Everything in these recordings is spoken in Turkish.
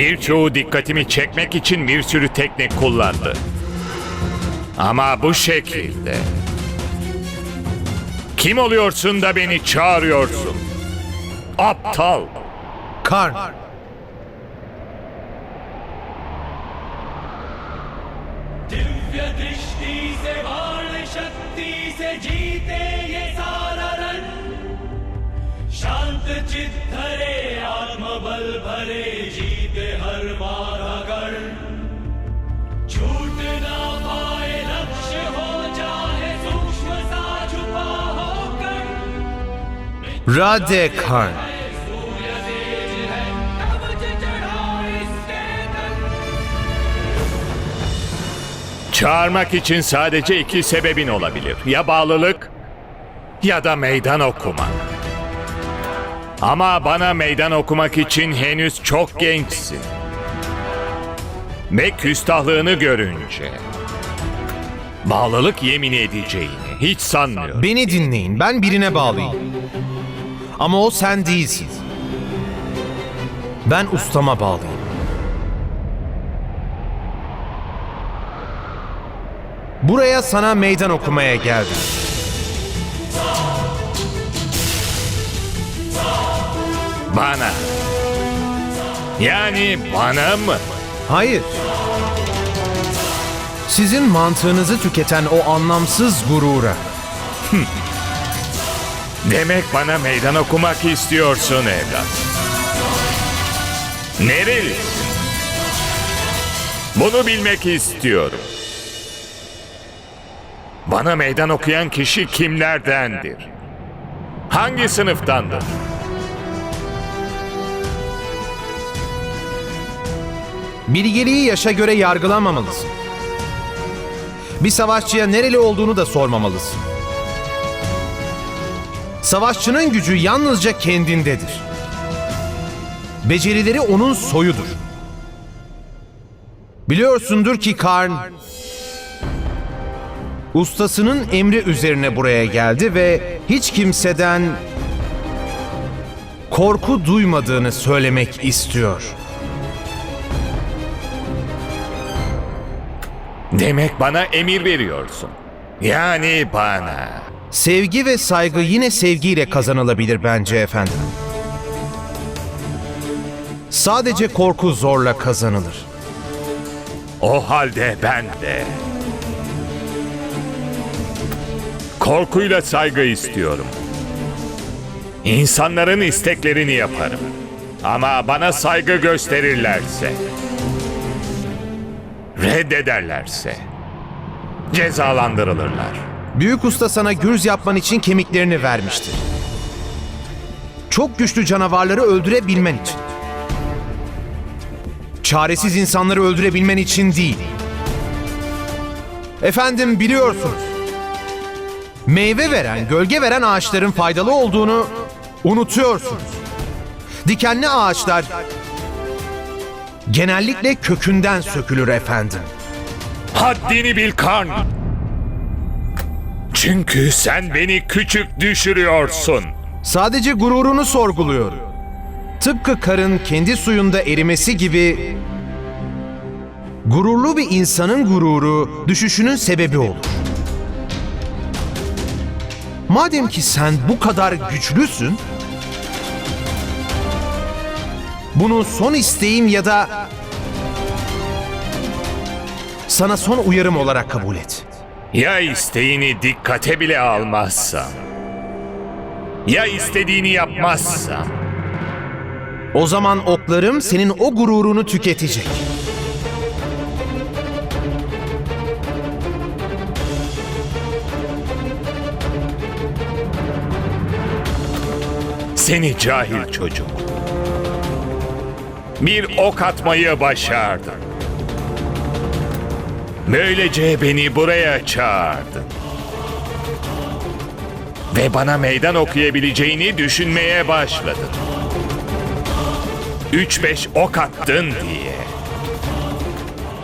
Birçoğu dikkatimi çekmek için bir sürü teknik kullandı. Ama bu şekilde. Kim oluyorsun da beni çağırıyorsun? Aptal. Karn. Divya दृष्टि से बाण शक्ति से जीते ये सारा रण शांत चित धरे आत्मबल भरे जीते हर बाधा गण छूट ना पाए लक्ष्य हो चाहे सूक्ष्म सा छुपा हो कर Rade Karn. कवच चढ़ा इसके तन Çağırmak için sadece iki sebebin olabilir. Ya bağlılık ya da meydan okumak. Ama bana meydan okumak için henüz çok gençsin. Ve küstahlığını görünce bağlılık yemin edeceğini hiç sanmıyorum. Beni dinleyin. Ben birine bağlıyım. Ama o sen değilsin. Ben ustama bağlıyım. Buraya sana meydan okumaya geldim. Bana. Yani bana mı? Hayır. Sizin mantığınızı tüketen o anlamsız gurura. Demek bana meydan okumak istiyorsun evlat. Nerelisin? Bunu bilmek istiyorum. Bana meydan okuyan kişi kimlerdendir? Hangi sınıftandır? Bilgeliği yaşa göre yargılamamalısın. Bir savaşçıya nereli olduğunu da sormamalısın. Savaşçının gücü yalnızca kendindedir. Becerileri onun soyudur. Biliyorsundur ki Karn ustasının emri üzerine buraya geldi ve hiç kimseden korku duymadığını söylemek istiyor. Demek bana emir veriyorsun. Yani bana. Sevgi ve saygı yine sevgiyle kazanılabilir bence efendim. Sadece korku zorla kazanılır. O halde ben de. Korkuyla saygı istiyorum. İnsanların isteklerini yaparım. Ama bana saygı gösterirlerse, reddederlerse cezalandırılırlar. Büyük usta sana gürz yapman için kemiklerini vermiştir. Çok güçlü canavarları öldürebilmen için. Çaresiz insanları öldürebilmen için değil. Efendim biliyorsunuz. Meyve veren, gölge veren ağaçların faydalı olduğunu unutuyorsunuz. Dikenli ağaçlar genellikle kökünden sökülür efendim. Haddini bil kan. Çünkü sen beni küçük düşürüyorsun. Sadece gururunu sorguluyorum. Tıpkı karın kendi suyunda erimesi gibi gururlu bir insanın gururu düşüşünün sebebi olur. Madem ki sen bu kadar güçlüsün, bunu son isteğim ya da sana son uyarım olarak kabul et. Ya isteğini dikkate bile almazsam? Ya istediğini yapmazsam? O zaman oklarım senin o gururunu tüketecek. Seni cahil çocuk. Bir ok atmayı başardın. Böylece beni buraya çağırdın. Ve bana meydan okuyabileceğini düşünmeye başladın. Üç beş ok attın diye.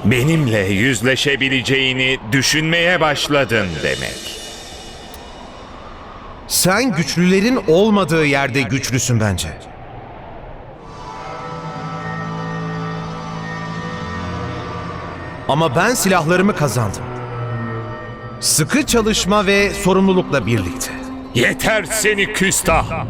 Benimle yüzleşebileceğini düşünmeye başladın demek. Sen güçlülerin olmadığı yerde güçlüsün bence. Ama ben silahlarımı kazandım. Sıkı çalışma ve sorumlulukla birlikte. Yeter seni küstah!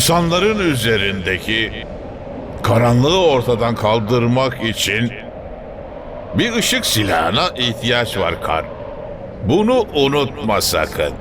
İnsanların üzerindeki karanlığı ortadan kaldırmak için bir ışık silahına ihtiyaç var Kar. Bunu unutma sakın.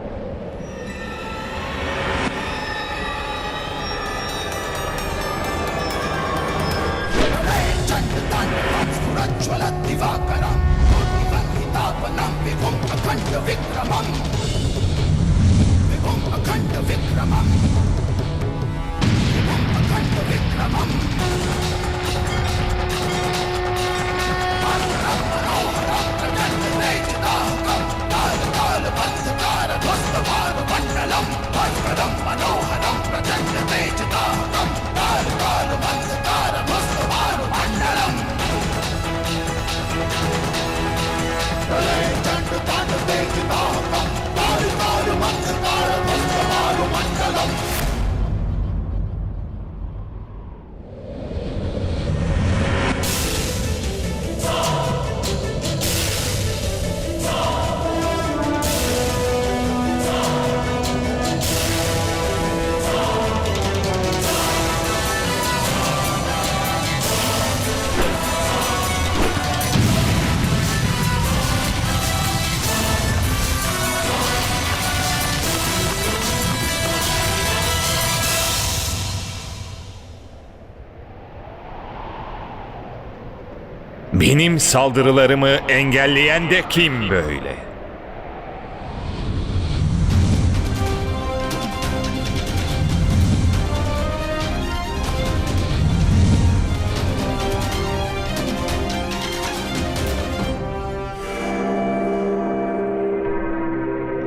Benim saldırılarımı engelleyen de kim böyle?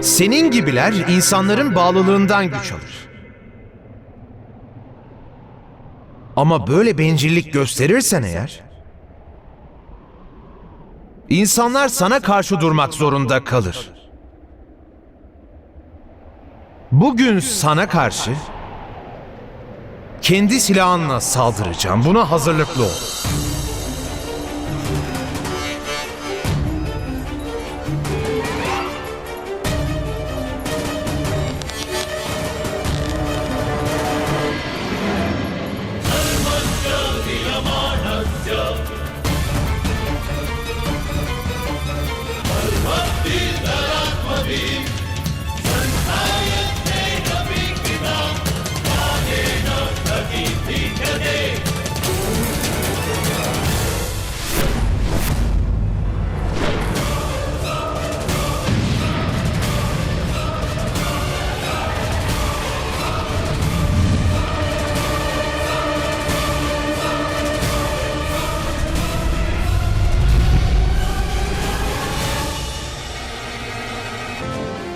Senin gibiler insanların bağlılığından güç alır. Ama böyle bencillik gösterirsen eğer, insanlar sana karşı durmak zorunda kalır. Bugün sana karşı kendi silahınla saldıracağım. Buna hazırlıklı ol.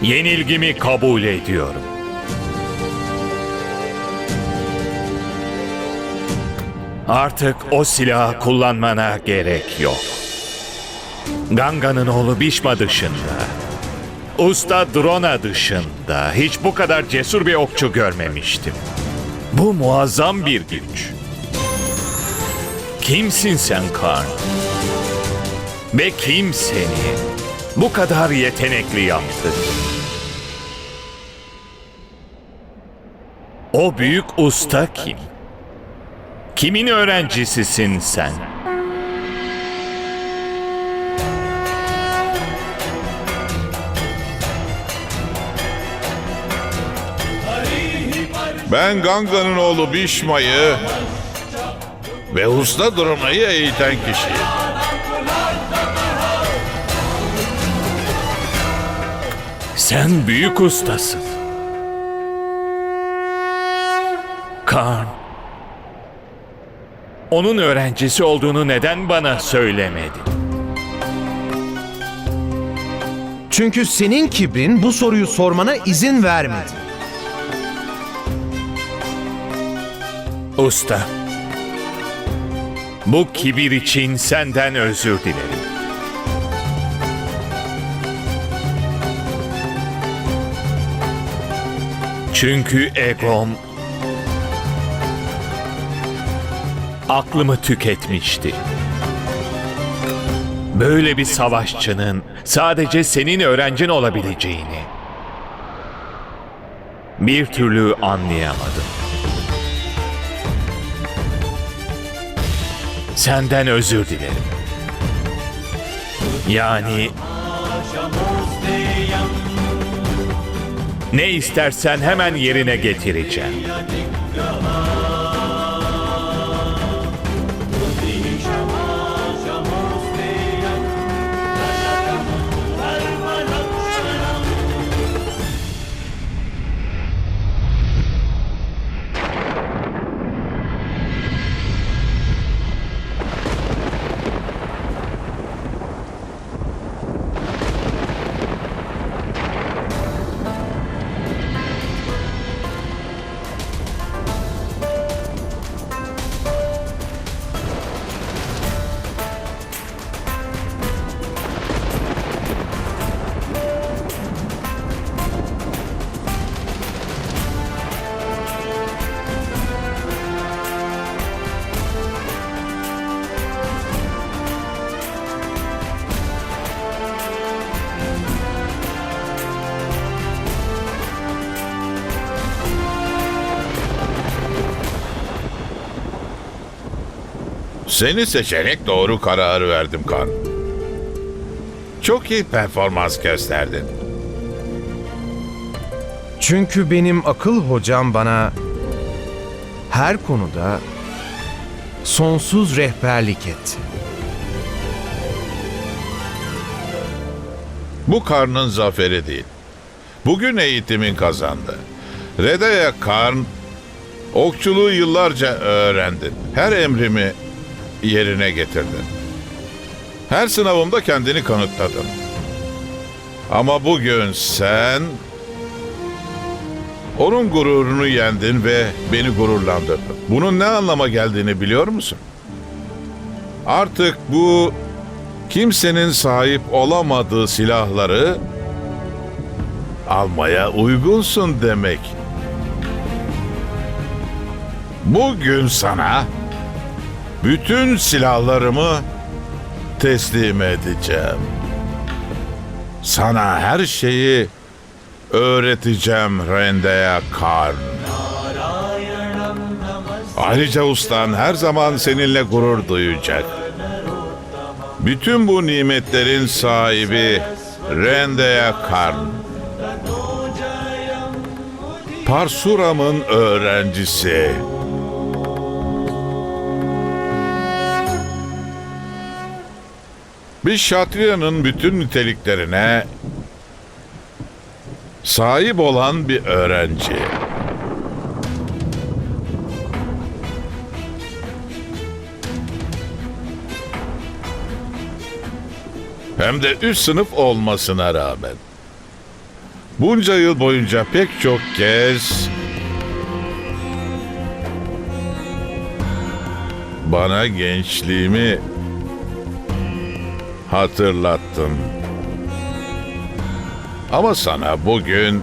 Yenilgimi kabul ediyorum. Artık o silahı kullanmana gerek yok. Ganga'nın oğlu Bişma dışında, Usta Drona dışında hiç bu kadar cesur bir okçu görmemiştim. Bu muazzam bir güç. Kimsin sen Karn? Ve kim seni bu kadar yetenekli yaptı? O büyük usta kim? Kimin öğrencisisin sen? Ben Ganga'nın oğlu Bişma'yı ve usta durmayı eğiten kişiyim. Sen büyük ustasın. Kaan. Onun öğrencisi olduğunu neden bana söylemedin? Çünkü senin kibrin bu soruyu sormana izin vermedi. Usta. Bu kibir için senden özür dilerim. Çünkü egom aklımı tüketmişti. Böyle bir savaşçının sadece senin öğrencin olabileceğini bir türlü anlayamadım. Senden özür dilerim. Yani ne istersen hemen yerine getireceğim. Seni seçerek doğru kararı verdim Kan. Çok iyi performans gösterdin. Çünkü benim akıl hocam bana her konuda sonsuz rehberlik etti. Bu Karn'ın zaferi değil. Bugün eğitimin kazandı. Redaya Karn, okçuluğu yıllarca öğrendin. Her emrimi yerine getirdin. Her sınavımda kendini kanıtladın. Ama bugün sen onun gururunu yendin ve beni gururlandırdın. Bunun ne anlama geldiğini biliyor musun? Artık bu kimsenin sahip olamadığı silahları almaya uygunsun demek. Bugün sana bütün silahlarımı teslim edeceğim. Sana her şeyi öğreteceğim Rendeya Karn. Ayrıca ustan her zaman seninle gurur duyacak. Bütün bu nimetlerin sahibi Rendeya Karn. Parsuram'ın öğrencisi. Bir şatriyanın bütün niteliklerine sahip olan bir öğrenci. Hem de üst sınıf olmasına rağmen. Bunca yıl boyunca pek çok kez bana gençliğimi hatırlattın. Ama sana bugün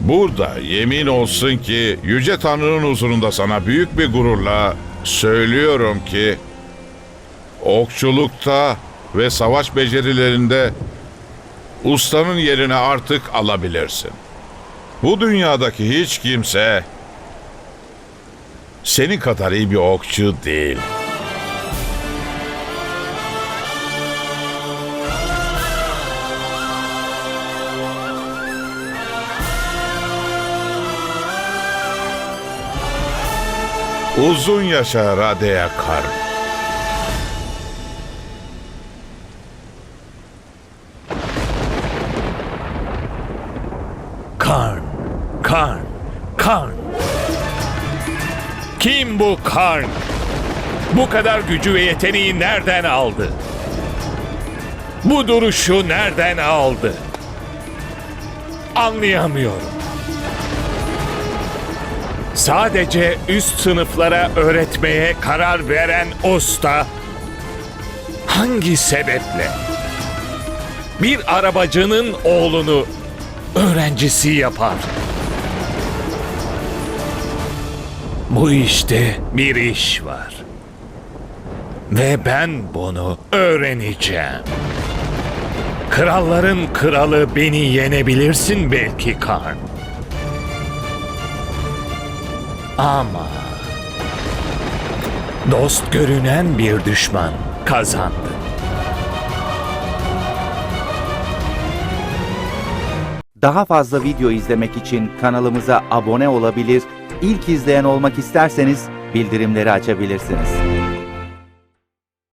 burada yemin olsun ki Yüce Tanrı'nın huzurunda sana büyük bir gururla söylüyorum ki okçulukta ve savaş becerilerinde ustanın yerini artık alabilirsin. Bu dünyadaki hiç kimse senin kadar iyi bir okçu değil. Uzun yaşa Radeya Karn. Karn, Karn, Karn. Kim bu Karn? Bu kadar gücü ve yeteneği nereden aldı? Bu duruşu nereden aldı? Anlayamıyorum. Sadece üst sınıflara öğretmeye karar veren usta hangi sebeple bir arabacının oğlunu öğrencisi yapar? Bu işte bir iş var. Ve ben bunu öğreneceğim. Kralların kralı beni yenebilirsin belki Karn. Ama dost görünen bir düşman kazandı. Daha fazla video izlemek için kanalımıza abone olabilir, ilk izleyen olmak isterseniz bildirimleri açabilirsiniz.